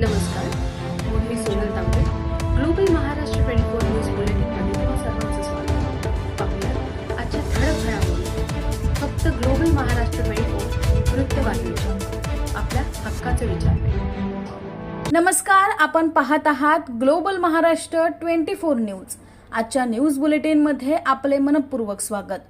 नमस्कार. मी Sonal Tambe. Global Maharashtra twenty four News बुलेटिनमध्ये तुम्हा सर्वांचं स्वागत पाहूया आजच्या ठळक घडामोडी. फक्त ग्लोबल महाराष्ट्र ट्वेंटी फोर वृत्तवाहिनीच्या. आपल्या हक्काचे विचार नमस्कार आपण पाहत आहात Global Maharashtra twenty four News. आजच्या न्यूज बुलेटिनमध्ये आपले मनपूर्वक स्वागत.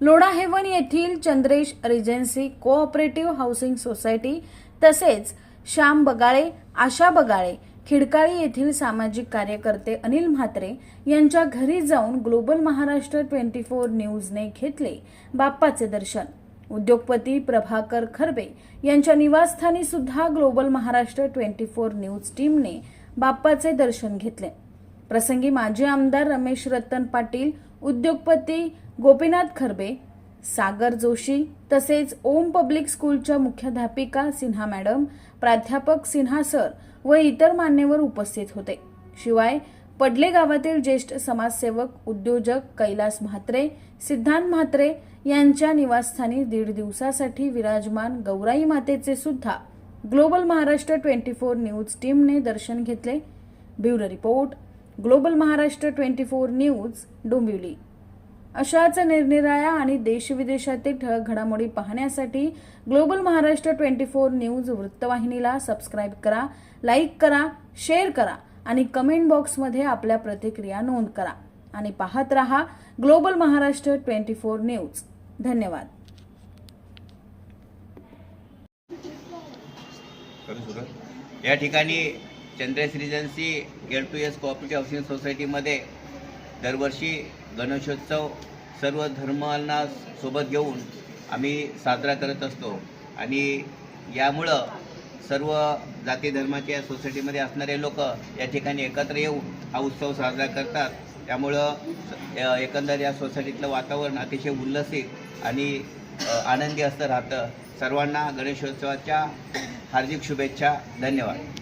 लोढा हेवन येथील Chandresh Regency cooperative housing society तसेच श्याम बगाळे आशा बगाळे खिडकाळी येथील सामाजिक कार्यकर्ते अनिल म्हात्रे यांच्या घरी जाऊन ग्लोबल महाराष्ट्र ट्वेंटी फोर न्यूजने घेतले बाप्पाचे दर्शन. उद्योगपती प्रभाकर खरबे यांच्या निवासस्थानी सुद्धा Global Maharashtra twenty four News टीमने बाप्पाचे दर्शन घेतले. प्रसंगी माजी आमदार रमेश रतन पाटील उद्योगपती गोपीनाथ खरबे सागर जोशी तसेच ओम पब्लिक स्कूलच्या मुख्याध्यापिका सिन्हा मॅडम प्राध्यापक सिन्हा सर व इतर मान्यवर उपस्थित होते. शिवाय पडले गावातील ज्येष्ठ समाजसेवक उद्योजक कैलास म्हात्रे सिद्धांत म्हात्रे यांच्या निवासस्थानी दीड दिवसासाठी विराजमान गौराई मातेचे सुद्धा Global Maharashtra twenty four News टीमने दर्शन घेतले. Bureau report Global Maharashtra twenty four News Dombivli. अशाच निरनिराळ्या आणि देशविदेशातील ठळक घडामोडी पाहण्यासाठी Global Maharashtra twenty four News वृत्तवाहिनीला सबस्क्राईब करा लाईक करा शेअर करा आणि कमेंट बॉक्समध्ये आपल्या प्रतिक्रिया नोंद करा. आणि पाहत रहा Global Maharashtra twenty four News. धन्यवाद. या ठिकाणी Chandresh Regency L two S cooperative housing सोसायटीमध्ये दरवर्षी गणेशोत्सव सर्व धर्मांना सोबत घेऊन आम्ही साजरा करत असतो. आणि यामुळं सर्व जाती धर्माच्या सोसायटीमध्ये असणारे लोक या ठिकाणी एकत्र येऊन हा उत्सव साजरा करतात. त्यामुळं एकंदर या सोसायटीतलं वातावरण अतिशय उल्लसित आणि आनंदी असं राहतं. सर्वांना गणेशोत्सवाच्या हार्दिक शुभेच्छा. धन्यवाद.